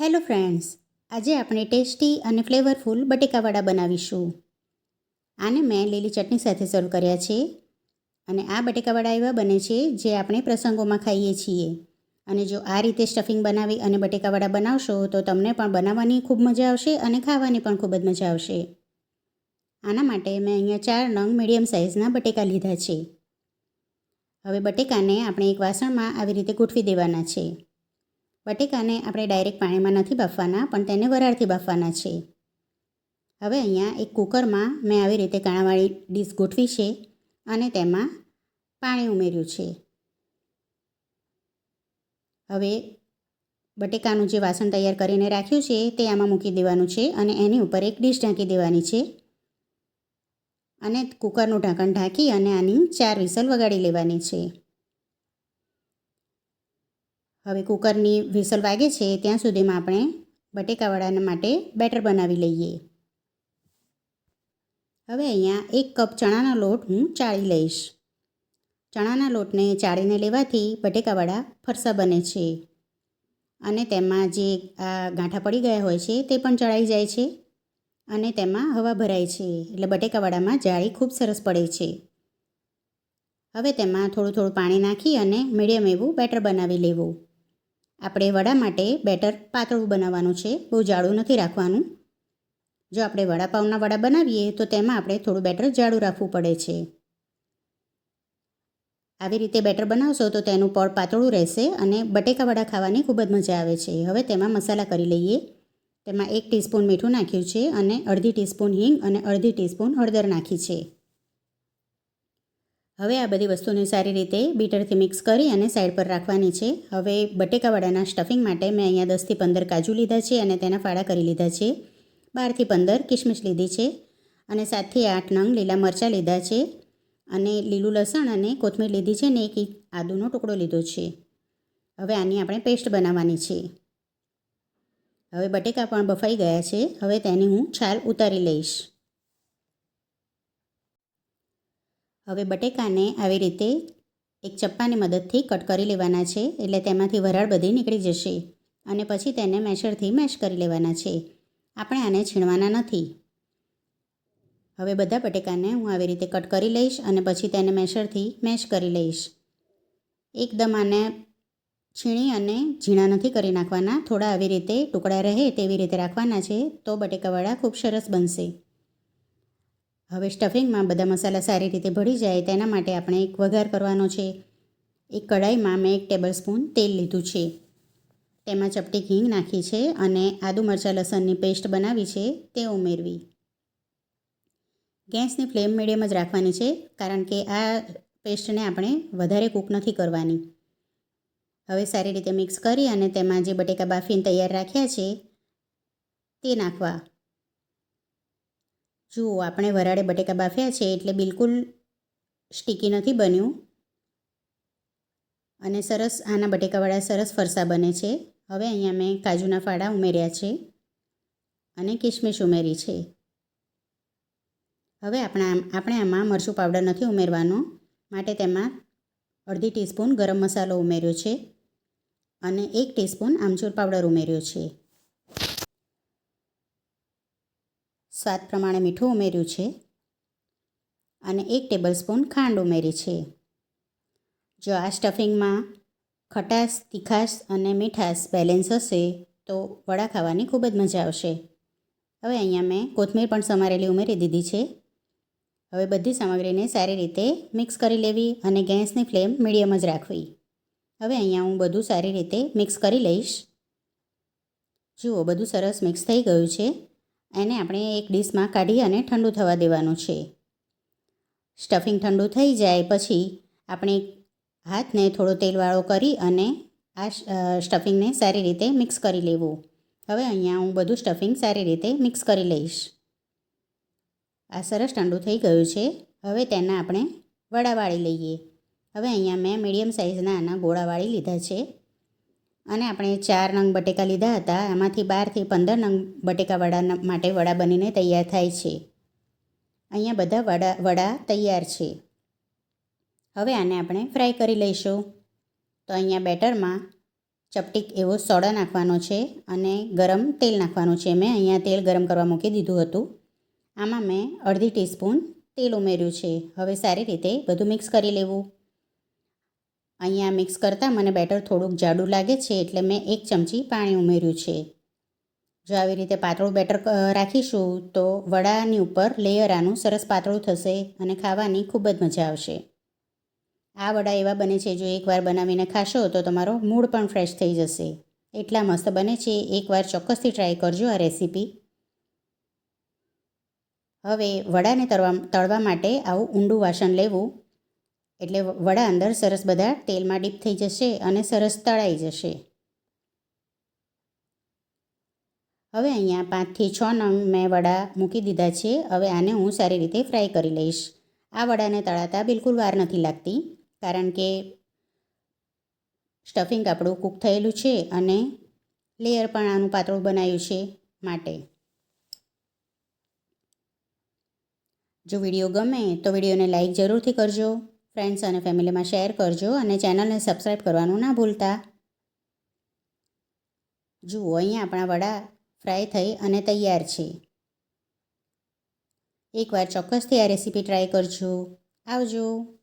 Hello friends, આજે આપણે tasty અને ફ્લેવરફુલ બટેકાવાડા બનાવીશું. આને મેં લીલી ચટણી સાથે સર્વ કર્યા છે અને આ બટેકાવાડા એવા બને છે જે આપણે પ્રસંગોમાં ખાઈએ છીએ. અને જો આ રીતે સ્ટફિંગ બનાવી અને બટેકાવાડા બનાવશો તો તમને પણ બનાવવાની ખૂબ મજા આવશે અને ખાવાની પણ ખૂબ જ મજા આવશે. આના માટે મેં અહીંયા ચાર નંગ મીડિયમ સાઇઝના બટેકા લીધા છે. હવે બટેકાને આપણે એક વાસણમાં આવી રીતે ગોઠવી દેવાના છે. બટેકાને આપણે ડાયરેક્ટ પાણીમાં નથી બાફવાના, પણ તેને વરાળથી બાફવાના છે. હવે અહીંયા એક કુકરમાં મેં આવી રીતે કાણાવાળી ડીશ ગોઠવી છે અને તેમાં પાણી ઉમેર્યું છે. હવે બટેકાનું જે વાસણ તૈયાર કરીને રાખ્યું છે તે આમાં મૂકી દેવાનું છે અને એની ઉપર એક ડીશ ઢાંકી દેવાની છે. અને કુકરનું ઢાંકણ ઢાંકી અને આની ચાર વિસલ વગાડી લેવાની છે. હવે કુકરની વિસલ વાગે છે, ત્યાં સુધીમાં આપણે બટેકાવાળાના માટે બેટર બનાવી લઈએ. હવે અહીંયા એક કપ ચણાનો લોટ હું ચાળી લઈશ. ચણાના લોટને ચાળીને લેવાથી બટેકાવાળા ફરસા બને છે અને તેમાં જે આ ગાંઠા પડી ગયા હોય છે તે પણ ચડાઈ જાય છે અને તેમાં હવા ભરાય છે એટલે બટેકાવાળામાં જાળી ખૂબ સરસ પડે છે. હવે તેમાં થોડું થોડું પાણી નાખી અને મીડિયમ એવું બેટર બનાવી લેવું. આપણે વડા માટે બેટર પાતળું બનાવવાનું છે, બહુ જાડું નથી રાખવાનું. જો આપણે વડાપાઉંના વડા બનાવીએ, તો તેમાં આપણે થોડું બેટર જાડું રાખવું પડે છે. આવી રીતે બેટર બનાવશો, તો તેનું પળ પાતળું રહેશે અને બટેકા વડા ખાવાની ખૂબ જ મજા આવે છે. હવે તેમાં મસાલા કરી લઈએ. તેમાં એક ટીસ્પૂન મીઠું નાખ્યું છે અને અડધી ટીસ્પૂન હિંગ અને અડધી ટીસ્પૂન હળદર નાખી છે. હવે આ બધી વસ્તુને સારી રીતે બીટરથી મિક્સ કરી અને સાઈડ પર રાખવાની છે. હવે બટેકાવાળાના સ્ટફિંગ માટે મેં અહીંયા દસથી પંદર કાજુ લીધા છે અને તેના ફાળા કરી લીધા છે. બારથી પંદર કિશમિશ લીધી છે અને સાતથી આઠ નંગ લીલા મરચાં લીધા છે અને લીલું લસણ અને કોથમીર લીધી છે ને એક આદુનો ટુકડો લીધો છે. હવે આની આપણે પેસ્ટ બનાવવાની છે. હવે બટેકા પણ બફાઈ ગયા છે. હવે તેની હું છાલ ઉતારી લઈશ. હવે બટેકાને આવી રીતે એક ચપ્પાની મદદથી કટ કરી લેવાના છે એટલે તેમાંથી વરાળ બધી નીકળી જશે અને પછી તેને મેશરથી મેશ કરી લેવાના છે. આપણે આને છીણવાના નથી. હવે બધા બટેકાને હું આવી રીતે કટ કરી લઈશ અને પછી તેને મેશરથી મેશ કરી લઈશ. એકદમ આને છીણી અને ઝીણા નથી કરી નાખવાના. થોડા આવી રીતે ટુકડા રહે તેવી રીતે રાખવાના છે તો બટેકાવાળા ખૂબ સરસ બનશે. હવે સ્ટફિંગમાં બધા મસાલા સારી રીતે ભળી જાય તેના માટે આપણે એક વઘાર કરવાનો છે. એક કઢાઈમાં મેં એક ટેબલ સ્પૂન તેલ લીધું છે. તેમાં ચપટી હિંગ નાખી છે અને આદુ મરચાં લસણની પેસ્ટ બનાવી છે તે ઉમેરવી. ગેસની ફ્લેમ મીડિયમ જ રાખવાની છે કારણ કે આ પેસ્ટને આપણે વધારે કૂક નથી કરવાની. હવે સારી રીતે મિક્સ કરી અને તેમાં જે બટેકા બાફીને તૈયાર રાખ્યા છે તે નાખવા. જુઓ આપણે વરાળે બટેકા બાફ્યા છે એટલે બિલકુલ સ્ટીકી નથી બન્યું. અને સરસ આના બટેકાવાળા સરસ ફરસા બને છે. હવે અહીંયા મેં કાજુના ફાડા ઉમેર્યા છે અને કિશમિશ ઉમેરી છે. હવે આપણા આપણે આમાં મરચું પાવડર નથી ઉમેરવાનો. માટે તેમાં અડધી ટીસ્પૂન ગરમ મસાલો ઉમેર્યો છે અને એક ટીસ્પૂન આમચૂર પાવડર ઉમેર્યો છે. સ્વાદ પ્રમાણે મીઠું ઉમેર્યું છે અને એક ટેબલ સ્પૂન ખાંડ ઉમેરી છે. જો આ સ્ટફિંગમાં ખટાશ, તીખાશ અને મીઠાશ બેલેન્સ હશે, તો વડા ખાવાની ખૂબ જ મજા આવશે. હવે અહીંયા મેં કોથમીર પણ સમારેલી ઉમેરી દીધી છે. હવે બધી સામગ્રીને સારી રીતે મિક્સ કરી લેવી અને ગેસની ફ્લેમ મીડિયમ જ રાખવી. હવે અહીંયા હું બધું સારી રીતે મિક્સ કરી લઈશ. જુઓ, બધું સરસ મિક્સ થઈ ગયું છે. એને આપણે એક ડીશમાં કાઢી અને ઠંડુ થવા દેવાનું છે. સ્ટફિંગ ઠંડુ થઈ જાય પછી આપણે હાથને થોડો તેલવાળો કરી અને આ સ્ટફિંગને સારી રીતે મિક્સ કરી લેવું. હવે અહીંયા હું બધું સ્ટફિંગ સારી રીતે મિક્સ કરી લઈશ. આ સરસ ઠંડુ થઈ ગયું છે. હવે તેના આપણે વડા વાળી લઈએ. હવે અહીંયા મેં મીડિયમ સાઇઝના આના ગોળા વાળી લીધા છે. અને આપણે ચાર નંગ બટેકા લીધા હતા. એમાંથી બારથી પંદર નંગ બટેકા વડા માટે વડા બનીને તૈયાર થાય છે. અહીંયા બધા વડા વડા તૈયાર છે. હવે આને આપણે ફ્રાય કરી લઈશું. તો અહીંયા બેટરમાં ચપટીક એવો સોડા નાખવાનો છે અને ગરમ તેલ નાખવાનું છે. મેં અહીંયા તેલ ગરમ કરવા મૂકી દીધું હતું. આમાં મેં અડધી ટીસ્પૂન તેલ ઉમેર્યું છે. હવે સારી રીતે બધું મિક્સ કરી લેવું. અહીંયા મિક્સ કરતાં મને બેટર થોડુંક જાડું લાગે છે એટલે મેં એક ચમચી પાણી ઉમેર્યું છે. જો આવી રીતે પાતળું બેટર રાખીશું તો વડાની ઉપર લેયર આનું સરસ પાતળું થશે અને ખાવાની ખૂબ જ મજા આવશે. આ વડા એવા બને છે જો એકવાર બનાવીને ખાશો તો તમારો મૂડ પણ ફ્રેશ થઈ જશે. એટલા મસ્ત બને છે, એકવાર ચોક્કસથી ટ્રાય કરજો આ રેસીપી હવે વડાને તળવા તળવા માટે આવું ઊંડું વાસણ લેવું. એટલે વડા અંદર સરસ બધા તેલમાં ડીપ થઈ જશે અને સરસ તળાઈ જશે. હવે અહીંયા પાંચથી છ નંગ મેં વડા મૂકી દીધા છે. હવે આને હું સારી રીતે ફ્રાય કરી લઈશ. આ વડાને તળાતા બિલકુલ વાર નથી લાગતી, કારણ કે સ્ટફિંગ આપણું કૂક થયેલું છે અને લેયર પણ આનું પાતળું બનાવ્યું છે માટે. જો વીડિયો ગમે તો વિડીયોને લાઈક જરૂરથી કરજો. ફ્રેન્ડ્સ અને ફેમિલીમાં શેર કરજો અને ચેનલને સબસ્ક્રાઈબ કરવાનું ના ભૂલતા. જુઓ, અહીંયા આપણા વડા ફ્રાય થઈ અને તૈયાર છે. એકવાર ચોક્કસથી આ રેસીપી ટ્રાય કરજો. આવજો.